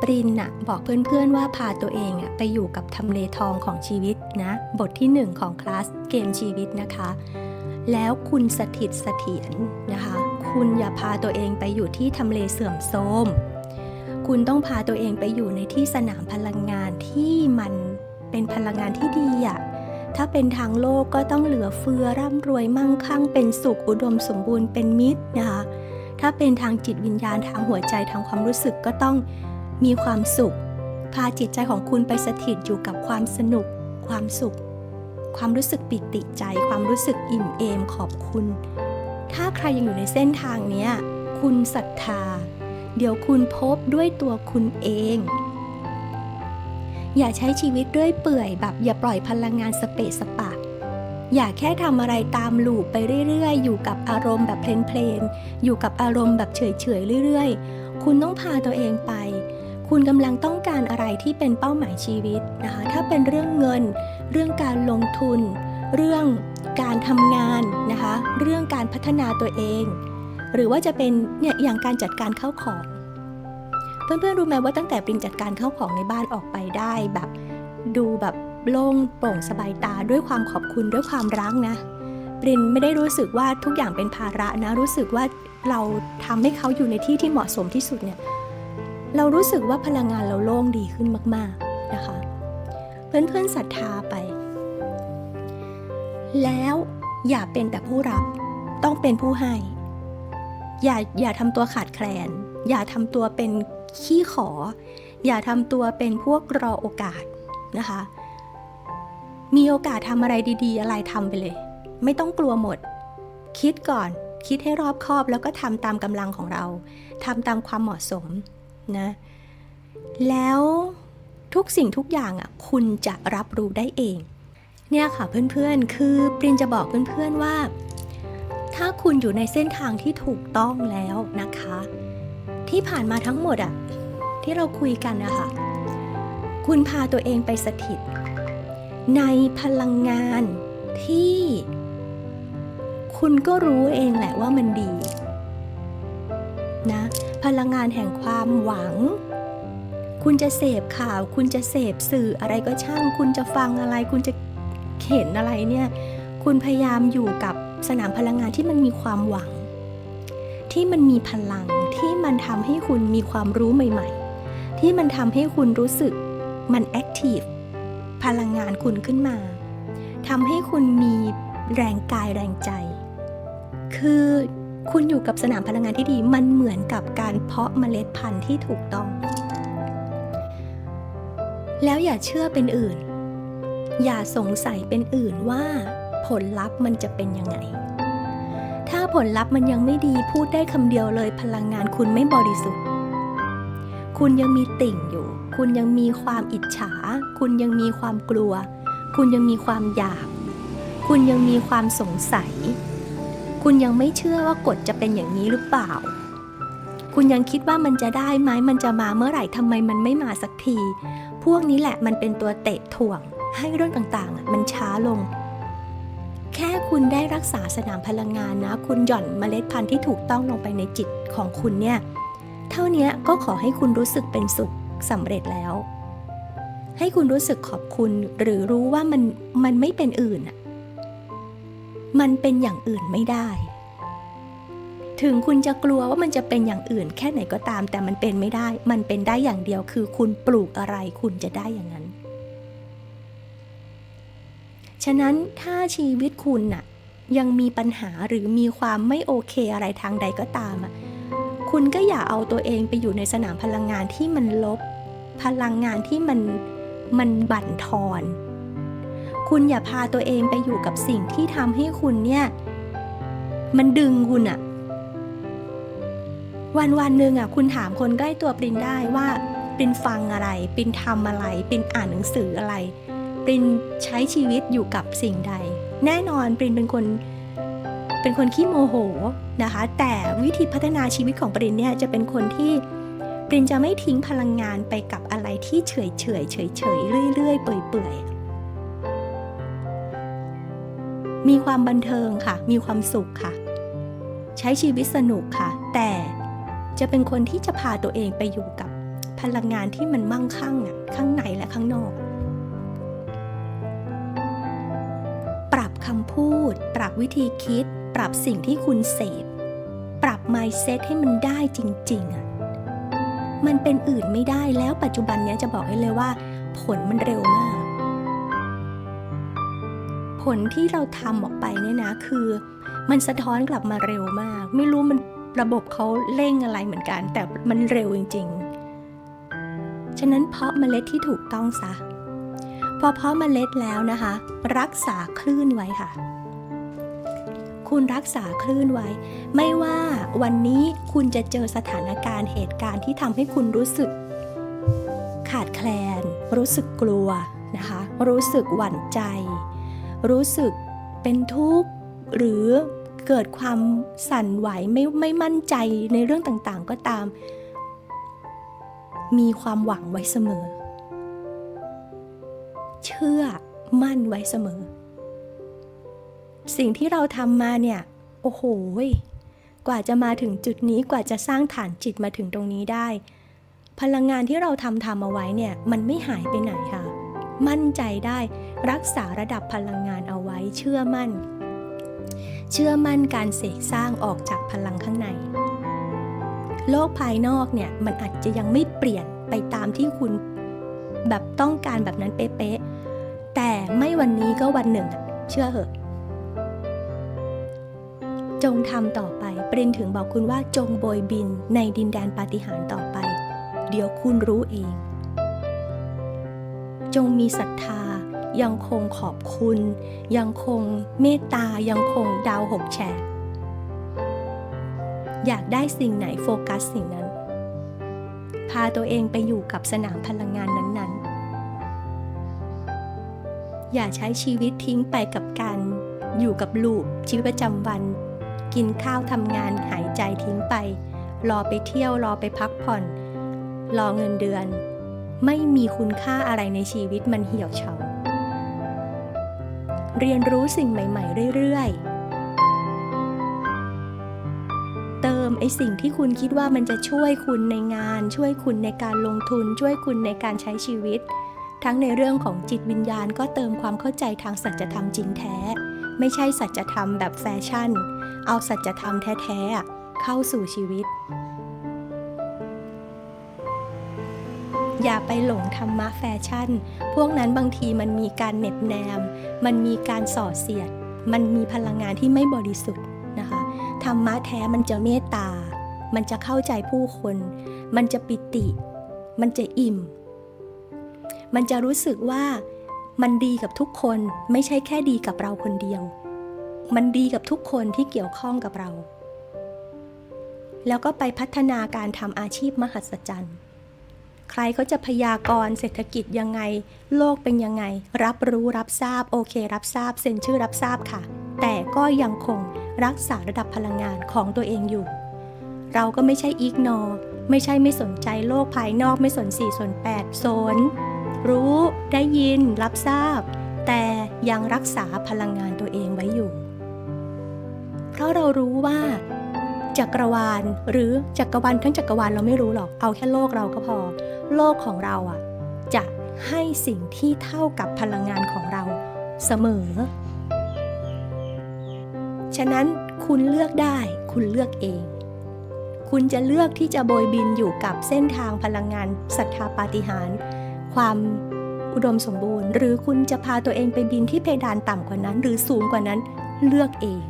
ปรินน่ะบอกเพื่อนๆว่าพาตัวเองอะไปอยู่กับทำเลทองของชีวิตนะ บทที่หนึ่งของคลาสเกมชีวิตนะคะ แล้วคุณสถิตเสถียรนะคะ คุณอย่าพาตัวเองไปอยู่ที่ทำเลเสื่อมโทรมคุณต้องพาตัวเองไปอยู่ในที่สนามพลังงานที่มันเป็นพลังงานที่ดีอะถ้าเป็นทางโลกก็ต้องเหลือเฟือร่ำรวยมั่งคั่ง เป็นสุขอุดมสมบูรณ์เป็นมิตรนะคะ ถ้าเป็นทางจิตวิญญาณทางหัวใจทางความรู้สึกก็ต้อง มีความสุข พาจิตใจของคุณไปสถิตอยู่กับความสนุก ความสุข ความรู้สึกปิติใจ ความรู้สึกอิ่มเอมขอบคุณ ถ้าใครยังอยู่ในเส้นทางนี้คุณศรัทธา เดี๋ยวคุณพบด้วยตัวคุณเอง อย่าใช้ชีวิตด้วยเปื่อยแบบอย่าปล่อยพลังงานสเปะสปะอย่าแค่ทำอะไรตามลูปไปเรื่อยๆ อยู่กับอารมณ์แบบเพลนๆ อยู่กับอารมณ์แบบเฉยๆ เรื่อยๆ คุณต้องพาตัวเองไป คุณกำลังต้องการอะไรที่เป็นเป้าหมายชีวิตนะคะ ถ้าเป็นเรื่องเงิน เรื่องการลงทุน เรื่องการทำงานนะคะ เรื่องการพัฒนาตัวเอง หรือว่าจะเป็นเนี่ยอย่างการจัดการเข้าของ เพื่อนๆรู้ไหมว่าตั้งแต่ปรินจัดการเข้าของในบ้านออกไปได้แบบดูแบบโล่งโปร่งสบายตาด้วยความขอบคุณด้วยความรักนะปรินไม่ได้รู้สึกว่าทุกอย่างเป็นภาระนะรู้สึกว่าเราทำให้เขาอยู่ในที่ที่เหมาะสมที่สุดเนี่ย เรารู้สึกว่าพลังงานเราโล่งดีขึ้นมาก ๆนะคะ เพื่อนๆศรัทธาไป แล้วอย่าเป็นแต่ผู้รับต้องเป็นผู้ให้ อย่าอย่าทำตัวขาดแคลน อย่าทำตัวเป็นขี้ขอ อย่าทำตัวเป็นพวกรอโอกาสนะคะ มีโอกาสทำอะไรดี ๆ อะไรทำไปเลย ไม่ต้องกลัวหมด คิดก่อน คิดให้รอบคอบแล้วก็ทำตามกำลังของเราทำตามความเหมาะสม นะแล้วทุกสิ่งทุกอย่างอะคุณจะรับรู้ได้เอง เนี่ยค่ะเพื่อนๆ คือปรินจะบอกเพื่อนๆว่า ถ้าคุณอยู่ในเส้นทางที่ถูกต้องแล้วนะคะ ที่ผ่านมาทั้งหมดอะที่เราคุยกันนะคะคุณพาตัวเองไปสถิต ในพลังงานที่ คุณก็รู้เองแหละว่ามันดี นะ พลังงานแห่งความหวัง คุณจะเสพข่าว คุณจะเสพสื่ออะไรก็ช่าง คุณจะฟังอะไร คุณจะเห็นอะไรเนี่ย คุณพยายามอยู่กับสนามพลังงานที่มันมีความหวัง ที่มันมีพลังที่มันทำให้คุณมีความรู้ใหม่ ๆ ที่มันทำให้คุณรู้สึกมันแอคทีฟพลังงานคุณขึ้นมาทำให้คุณมีแรงกายแรงใจ คือ คุณอยู่กับสนามพลังงานที่ดี มันเหมือนกับการเพาะเมล็ดพันธุ์ที่ถูกต้อง แล้วอย่าเชื่อเป็นอื่น อย่าสงสัยเป็นอื่นว่าผลลัพธ์มันจะเป็นยังไง ถ้าผลลัพธ์มันยังไม่ดีพูดได้คำเดียวเลยพลังงานคุณไม่บริสุทธิ์ คุณยังมีติ่งอยู่ คุณยังมีความอิจฉา คุณยังมีความกลัว คุณยังมีความอยาก คุณยังมีความสงสัย คุณยังไม่เชื่อว่ากฎจะเป็นอย่างนี้หรือเปล่า คุณยังคิดว่ามันจะได้ไหมมันจะมาเมื่อไหร่ทำไมมันไม่มาสักที พวกนี้แหละมันเป็นตัวเตะถ่วง ให้เรื่องต่างๆ มันช้าลง แค่คุณได้รักษาสนามพลังงานนะ คุณหย่อนเมล็ดพันธุ์ที่ถูกต้องลงไปในจิตของคุณเนี่ย เท่านี้ก็ขอให้คุณรู้สึกเป็นสุขสำเร็จแล้ว ให้คุณรู้สึกขอบคุณหรือรู้ว่ามันมันไม่เป็นอื่นอะ มันเป็นอย่างอื่นไม่ได้ ถึงคุณจะกลัวว่ามันจะเป็นอย่างอื่น แค่ไหนก็ตาม แต่มันเป็นไม่ได้ มันเป็นได้อย่างเดียวคือคุณปลูกอะไรคุณจะได้อย่างนั้น ฉะนั้นถ้าชีวิตคุณน่ะยังมีปัญหาหรือมีความไม่โอเคอะไรทางใดก็ตามอะคุณก็อย่าเอาตัวเองไปอยู่ในสนามพลังงานที่มันลบ พลังงานที่มันมันบั่นทอน คุณอย่าพาตัวเองไปอยู่กับสิ่งที่ทำให้คุณเนี่ย มันดึงคุณอะวันวันหนึ่งอะคุณถามคนใกล้ตัวปรินได้ว่าปรินฟังอะไรปรินทำอะไรปรินอ่านหนังสืออะไรปรินใช้ชีวิตอยู่กับสิ่งใด แน่นอนปรินเป็นคนเป็นคนขี้โมโหนะคะ แต่วิธีพัฒนาชีวิตของปรินเนี่ยจะเป็นคนที่ปรินจะไม่ทิ้งพลังงานไปกับอะไรที่เฉยเฉยเฉยเฉยๆเรื่อยๆเปื่อยๆ มีความบันเทิงค่ะ มีความสุขค่ะ ใช้ชีวิตสนุกค่ะ แต่จะเป็นคนที่จะพาตัวเองไปอยู่กับพลังงานที่มันมั่งคั่งอะข้างในและข้างนอก ปรับคำพูด ปรับวิธีคิด ปรับสิ่งที่คุณเสพ ปรับ mindset ให้มันได้จริงๆอะมันเป็นอื่นไม่ได้แล้วปัจจุบันนี้จะบอกให้เลยว่า ผลมันเร็วมาก ผลที่เราทำออกไปเนี่ยนะ คือมันสะท้อนกลับมาเร็วมาก ไม่รู้มันระบบเขาเร่งอะไรเหมือนกัน แต่มันเร็วจริง ๆ ฉะนั้นเพาะเมล็ดที่ถูกต้องซะ พอเพาะเมล็ดแล้วนะคะ รักษาคลื่นไว้ค่ะ คุณรักษาคลื่นไว้ ไม่ว่าวันนี้คุณจะเจอสถานการณ์เหตุการณ์ที่ทำให้คุณรู้สึก ขาดแคลน รู้สึกกลัวนะคะ รู้สึกหวั่นใจ รู้สึกเป็นทุกข์หรือเกิดความสั่นไหวไม่ไม่มั่นใจในเรื่องต่างๆ ก็ตาม มีความหวังไว้เสมอ เชื่อมั่นไว้เสมอ สิ่งที่เราทำมาเนี่ย โอ้โหกว่าจะมาถึงจุดนี้กว่าจะสร้างฐานจิตมาถึงตรงนี้ได้ พลังงานที่เราทำทำเอาไว้เนี่ย มันไม่หายไปไหนค่ะ มั่นใจได้ รักษาระดับพลังงานเอาไว้เชื่อมั่น เชื่อมั่นการเสกสร้างออกจากพลังข้างใน โลกภายนอกเนี่ยมันอาจจะยังไม่เปลี่ยนไปตามที่คุณแบบต้องการแบบนั้นเป๊ะๆแต่ไม่วันนี้ก็วันหนึ่งเชื่อเหอะ จงทำต่อไปปรินถึงบอกคุณว่าจงโบยบินในดินแดนปาฏิหาริย์ต่อไป เดี๋ยวคุณรู้เอง จงมีศรัทธา ยังคงขอบคุณ ยังคงเมตตา ยังคงดาวหกแฉกอยากได้สิ่งไหนโฟกัสสิ่งนั้น พาตัวเองไปอยู่กับสนามพลังงานนั้นๆ อย่าใช้ชีวิตทิ้งไปกับการอยู่กับลูปชีวิตประจำวัน กินข้าวทำงานหายใจทิ้งไป รอไปเที่ยวรอไปพักผ่อน รอเงินเดือน ไม่มีคุณค่าอะไรในชีวิตมันเหี่ยวเฉา เรียนรู้สิ่งใหม่ ๆ เรื่อยๆ เติมไอสิ่งที่คุณคิดว่ามันจะช่วยคุณในงาน ช่วยคุณในการลงทุน ช่วยคุณในการใช้ชีวิต ทั้งในเรื่องของจิตวิญญาณก็เติมความเข้าใจทางสัจธรรมจริงแท้ ไม่ใช่สัจธรรมแบบแฟชั่น เอาสัจธรรมแท้ๆเข้าสู่ชีวิต อย่าไปหลงธรรมะแฟชั่น พวกนั้นบางทีมันมีการเน็บแนม มันมีการส่อเสียด มันมีพลังงานที่ไม่บริสุทธิ์นะคะ ธรรมะแท้มันจะเมตตา มันจะเข้าใจผู้คน มันจะปิติ มันจะอิ่ม มันจะรู้สึกว่ามันดีกับทุกคนไม่ใช่แค่ดีกับเราคนเดียว มันดีกับทุกคนที่เกี่ยวข้องกับเรา แล้วก็ไปพัฒนาการทำอาชีพมหัศจรรย์ ใครเขาจะพยากรณ์เศรษฐกิจยังไง โลกเป็นยังไง รับรู้รับทราบโอเค รับทราบเซ็นชื่อรับทราบค่ะ แต่ก็ยังคงรักษาระดับพลังงานของตัวเองอยู่ เราก็ไม่ใช่อีกนอไม่ใช่ไม่สนใจโลกภายนอกไม่สน4ส่วน8สนรู้ได้ยินรับทราบ แต่ยังรักษาพลังงานตัวเองไว้อยู่ เพราะเรารู้ว่า จักรวาล หรือจักรวาลทั้งจักรวาลเราไม่รู้หรอกเอาแค่โลกเราก็พอ โลกของเราอะจะให้สิ่งที่เท่ากับพลังงานของเราเสมอ ฉะนั้นคุณเลือกได้ คุณเลือกเอง คุณจะเลือกที่จะโบยบินอยู่กับเส้นทางพลังงานศรัทธาปาฏิหาริย์ความอุดมสมบูรณ์ หรือคุณจะพาตัวเองไปบินที่เพดานต่ำกว่านั้น หรือสูงกว่านั้นเลือกเอง